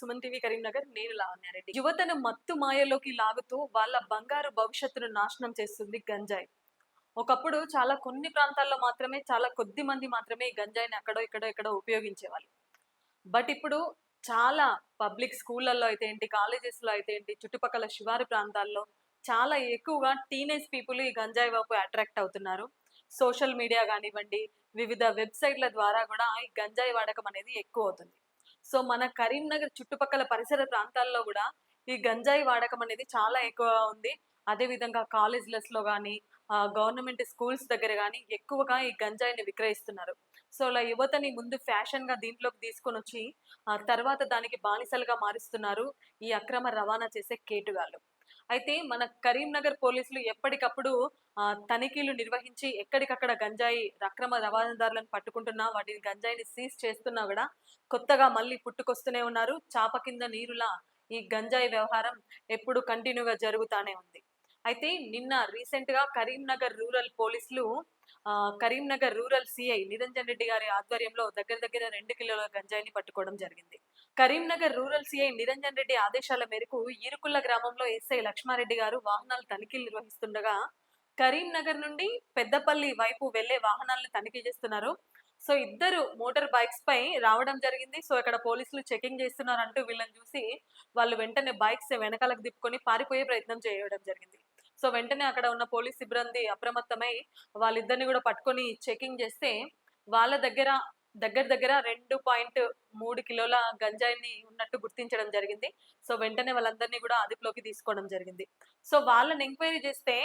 Suman TV Karimnagar నేను లావణ్యారెడ్డి యువతను మత్తు మాయలోకి లాగుతూ వాళ్ళ బంగారు భవిష్యత్తును నాశనం చేస్తుంది గంజాయి. ఒకప్పుడు చాలా కొన్ని ప్రాంతాల్లో మాత్రమే చాలా కొద్ది మంది మాత్రమే ఈ గంజాయిని అక్కడో ఇక్కడో ఎక్కడో ఉపయోగించేవాళ్ళు. బట్ ఇప్పుడు చాలా పబ్లిక్ స్కూళ్ళల్లో అయితే ఏంటి కాలేజెస్లో అయితే ఏంటి చుట్టుపక్కల శివారు ప్రాంతాల్లో చాలా ఎక్కువగా టీనేజ్ పీపుల్ ఈ గంజాయి వైపు అట్రాక్ట్ అవుతున్నారు. సోషల్ మీడియా కానివ్వండి వివిధ వెబ్సైట్ల ద్వారా కూడా ఈ గంజాయి వాడకం అనేది ఎక్కువ అవుతుంది. సో మన కరీంనగర్ చుట్టుపక్కల పరిసర ప్రాంతాల్లో కూడా ఈ గంజాయి వాడకం అనేది చాలా ఎక్కువ ఉంది. అదే విధంగా కాలేజ్లెస్లో కానీ గవర్నమెంట్ స్కూల్స్ దగ్గర కానీ ఎక్కువగా ఈ గంజాయిని విక్రయిస్తున్నారు. సో అలా యువతని ముందు ఫ్యాషన్గా దీంట్లోకి తీసుకొని వచ్చి తర్వాత దానికి బానిసలుగా మారుస్తున్నారు ఈ అక్రమ రవాణా చేసే కేటుగాళ్ళు. అయితే మన కరీంనగర్ పోలీసులు ఎప్పటికప్పుడు ఆ, తనిఖీలు నిర్వహించి ఎక్కడికక్కడ గంజాయి అక్రమ రవాణాదారులను పట్టుకుంటున్నా వాటిని గంజాయిని సీజ్ చేస్తున్నా కూడా కొత్తగా మళ్ళీ పుట్టుకొస్తూనే ఉన్నారు. చాప కింద నీరులా ఈ గంజాయి వ్యవహారం ఎప్పుడు కంటిన్యూగా జరుగుతానే ఉంది. అయితే నిన్న రీసెంట్గా కరీంనగర్ రూరల్ పోలీసులు ఆ, కరీంనగర్ రూరల్ సిఐ నిరంజన్ రెడ్డి గారి ఆధ్వర్యంలో దగ్గర దగ్గర రెండు కిలోల గంజాయిని పట్టుకోవడం జరిగింది. కరీంనగర్ రూరల్ సిఐ నిరంజన్ రెడ్డి ఆదేశాల మేరకు ఈరుకుల్ల గ్రామంలో ఎస్ఐ లక్ష్మారెడ్డి గారు వాహనాలు తనిఖీలు నిర్వహిస్తుండగా కరీంనగర్ నుండి పెద్దపల్లి వైపు వెళ్ళే వాహనాలను తనిఖీ చేస్తున్నారు. సో ఇద్దరు మోటార్ బైక్స్ పై రావడం జరిగింది. సో ఇక్కడ పోలీసులు చెకింగ్ చేస్తున్నారు అంటూ వీళ్ళని చూసి వాళ్ళు వెంటనే బైక్స్ వెనకాలకు దిప్పుకొని పారిపోయే ప్రయత్నం చేయడం జరిగింది. సో వెంటనే అక్కడ ఉన్న పోలీస్ సిబ్బంది అప్రమత్తమై వాళ్ళిద్దరిని కూడా పట్టుకొని చెకింగ్ చేస్తే వాళ్ళ దగ్గర దగ్గర దగ్గర రెండు పాయింట్ మూడు కిలోల గంజాయిని ఉన్నట్టు గుర్తించడం జరిగింది. సో వెంటనే వాళ్ళందరినీ కూడా అదుపులోకి తీసుకోవడం జరిగింది. సో వాళ్ళని ఎంక్వైరీ చేస్తే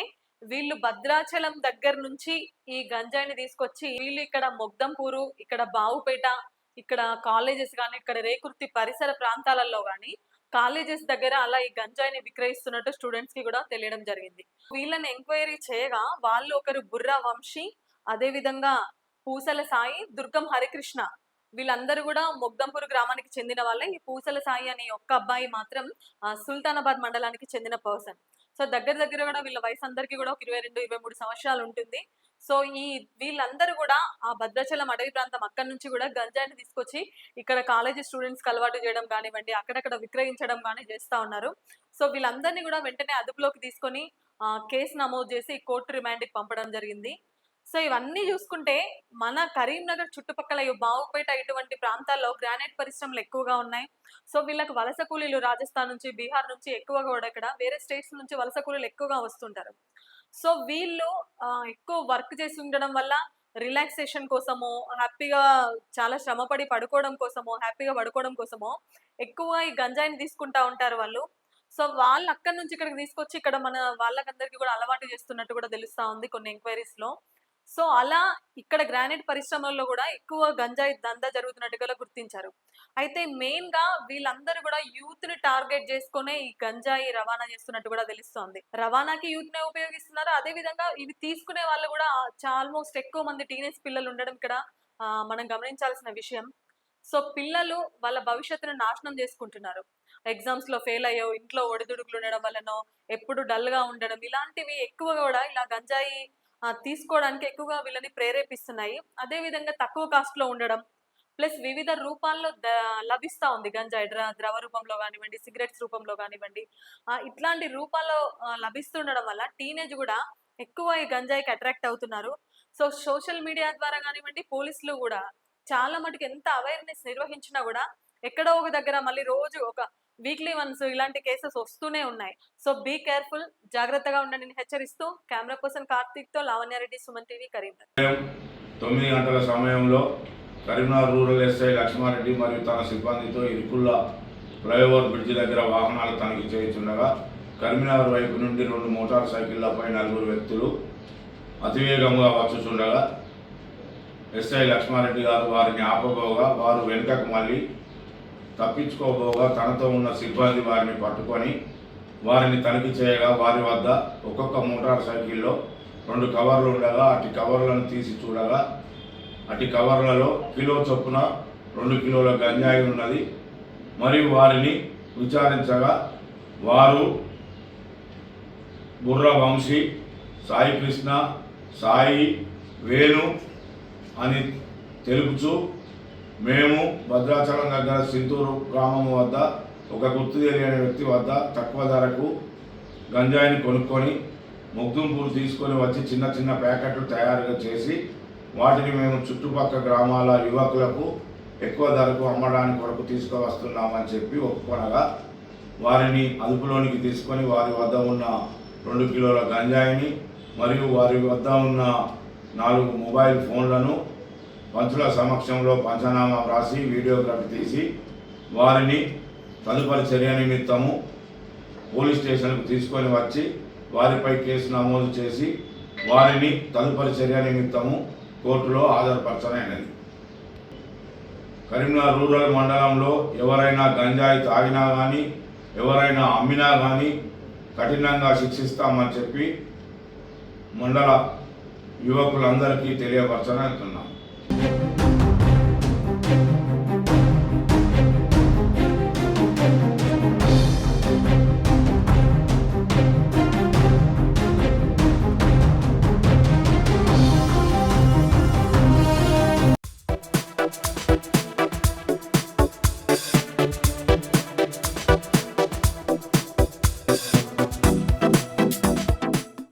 వీళ్ళు భద్రాచలం దగ్గర నుంచి ఈ గంజాయిని తీసుకొచ్చి వీళ్ళు ఇక్కడ మొగ్దంపూరు ఇక్కడ బావుపేట ఇక్కడ కాలేజెస్ కానీ ఇక్కడ రేకుర్తి పరిసర ప్రాంతాలలో కానీ కాలేజెస్ దగ్గర అలా ఈ గంజాయిని విక్రయిస్తున్నట్టు స్టూడెంట్స్కి కూడా తెలియడం జరిగింది. వీళ్ళని ఎంక్వైరీ చేయగా వాళ్ళు ఒకరు బుర్రా వంశీ అదే విధంగా పూసల సాయి దుర్గం హరికృష్ణ. వీళ్ళందరూ కూడా మొగ్దంపూర్ గ్రామానికి చెందిన వాళ్ళే. ఈ పూసల సాయి అనే ఒక్క అబ్బాయి మాత్రం సుల్తానాబాద్ మండలానికి చెందిన పర్సన్. సో దగ్గర దగ్గర కూడా వీళ్ళ వయసు అందరికీ కూడా ఒక ఇరవై రెండు ఇరవై మూడు సంవత్సరాలు ఉంటుంది. సో ఈ వీళ్ళందరూ కూడా ఆ భద్రాచలం అడవి ప్రాంతం అక్కడి నుంచి కూడా గంజాయిని తీసుకొచ్చి ఇక్కడ కాలేజీ స్టూడెంట్స్కి అలవాటు చేయడం కానివ్వండి అక్కడక్కడ విక్రయించడం కానీ చేస్తూ ఉన్నారు. సో వీళ్ళందరినీ కూడా వెంటనే అదుపులోకి తీసుకొని కేసు నమోదు చేసి కోర్టు రిమాండ్కి పంపడం జరిగింది. సో ఇవన్నీ చూసుకుంటే మన కరీంనగర్ చుట్టుపక్కల బావుపేట ఇటువంటి ప్రాంతాల్లో గ్రానైట్ పరిశ్రమలు ఎక్కువగా ఉన్నాయి. సో వీళ్ళకి వలస కూలీలు రాజస్థాన్ నుంచి బీహార్ నుంచి ఎక్కువగా కూడా ఇక్కడ వేరే స్టేట్స్ నుంచి వలస కూలీలు ఎక్కువగా వస్తుంటారు. సో వీళ్ళు ఎక్కువ వర్క్ చేసి ఉండడం వల్ల రిలాక్సేషన్ కోసమో హ్యాపీగా చాలా శ్రమపడి పడుకోవడం కోసమో హ్యాపీగా పడుకోవడం కోసమో ఎక్కువ ఈ గంజాయిని తీసుకుంటా ఉంటారు వాళ్ళు. సో వాళ్ళు అక్కడి నుంచి ఇక్కడికి తీసుకొచ్చి ఇక్కడ మన వాళ్ళకందరికీ కూడా అలవాటు చేస్తున్నట్టు కూడా తెలుస్తా ఉంది కొన్ని ఎంక్వైరీస్లో సో అలా ఇక్కడ గ్రానైట్ పరిశ్రమల్లో కూడా ఎక్కువ గంజాయి దందా జరుగుతున్నట్టుగా గుర్తించారు. అయితే మెయిన్గా వీళ్ళందరూ కూడా యూత్ని టార్గెట్ చేసుకునే ఈ గంజాయి రవాణా చేస్తున్నట్టు కూడా తెలుస్తోంది. రవాణాకి యూత్ నే ఉపయోగిస్తున్నారు? అదే విధంగా ఇవి తీసుకునే వాళ్ళు కూడా ఆల్మోస్ట్ ఎక్కువ మంది టీనేజ్ పిల్లలు ఉండడం ఇక్కడ మనం గమనించాల్సిన విషయం. సో పిల్లలు వాళ్ళ భవిష్యత్తును నాశనం చేసుకుంటున్నారు. ఎగ్జామ్స్లో ఫెయిల్ అయ్యో ఇంట్లో ఒడిదుడుకులు ఉండడం వల్లనో ఎప్పుడు డల్గా ఉండడం ఇలాంటివి ఎక్కువ కూడా ఇలా గంజాయి తీసుకోవడానికి ఎక్కువగా వీళ్ళని ప్రేరేపిస్తున్నాయి. అదే విధంగా తక్కువ కాస్ట్లో ఉండడం ప్లస్ వివిధ రూపాల్లో లభిస్తూ లభిస్తా ఉంది. గంజాయి ద్ర ద్రవ రూపంలో కానివ్వండి సిగరెట్స్ రూపంలో కానివ్వండి. ఇట్లాంటి రూపాల్లో లభిస్తుండడం వల్ల టీనేజ్ కూడా ఎక్కువ ఈ గంజాయికి అట్రాక్ట్ అవుతున్నారు. సో సోషల్ మీడియా ద్వారా కానివ్వండి పోలీసులు కూడా చాలా మటుకు ఎంత అవేర్నెస్ నిర్వహించినా కూడా ఎక్కడో ఒక దగ్గర మళ్ళీ రోజు ఒక వీక్లీ వన్స్ ఇలాంటి కేసెస్ వస్తూనే ఉన్నాయి. సో బీ కేర్ఫుల్ జాగ్రత్తగా ఉండండి. హెచ్చరిస్తూ కెమెరా పర్సన్ కార్తీక్తో లావణ్యారెడ్డి సుమన్ టీవీ కరీంనగర్. తొమ్మిది గంటల సమయంలో కరీంనగర్ రూరల్ ఎస్ఐ లక్ష్మారెడ్డి మరియు తన సిబ్బందితో ఇరుకుల్ల ఫ్లైఓవర్ బ్రిడ్జి దగ్గర వాహనాలు తనిఖీ చేయుచుండగా కరీంనగర్ వైపు నుండి రెండు మోటార్ సైకిళ్ళపై నలుగురు వ్యక్తులు అతివేగంగా వచ్చుచుండగా ఎస్ఐ లక్ష్మారెడ్డి గారు వారిని ఆపబోగా వారు వెనుకకు మళ్ళీ తప్పించుకోబోగా తనతో ఉన్న సిబ్బంది వారిని పట్టుకొని వారిని తనిఖీ చేయగా వారి వద్ద ఒక్కొక్క మోటార్ సైకిల్లో రెండు కవర్లు ఉండగా అటు కవర్లను తీసి చూడగా అటు కవర్లలో కిలో చొప్పున రెండు కిలోల గంజాయి ఉన్నది. మరియు వారిని విచారించగా వారు బుర్ర వంశీ సాయి కృష్ణ సాయి వేణు అని తెలుపుచు మేము భద్రాచలం దగ్గర సింతూరు గ్రామం వద్ద ఒక గుర్తు తెలియని వ్యక్తి వద్ద తక్కువ ధరకు గంజాయిని కొనుక్కొని ముగ్దుంపూలు తీసుకొని వచ్చి చిన్న చిన్న ప్యాకెట్లు తయారుగా చేసి వాటిని మేము చుట్టుపక్కల గ్రామాల యువకులకు ఎక్కువ ధరకు అమ్మడానికి కొరకు తీసుకువస్తున్నామని చెప్పి ఒప్పుకొనగా వారిని అదుపులోనికి తీసుకొని వారి వద్ద ఉన్న రెండు కిలోల గంజాయిని మరియు వారి వద్ద ఉన్న నాలుగు మొబైల్ ఫోన్లను పంచుల సమక్షంలో పంచనామా వ్రాసి వీడియోగ్రఫీ తీసి వారిని తదుపరి చర్య నిమిత్తము పోలీస్ స్టేషన్కు తీసుకొని వచ్చి వారిపై కేసు నమోదు చేసి వారిని తదుపరి చర్య నిమిత్తము కోర్టులో హాజరుపరచనైనది. కరీంనగర్ రూరల్ మండలంలో ఎవరైనా గంజాయి తాగినా కానీ ఎవరైనా అమ్మినా కానీ కఠినంగా శిక్షిస్తామని చెప్పి మండల యువకులందరికీ తెలియపరచనంటున్నాం thank you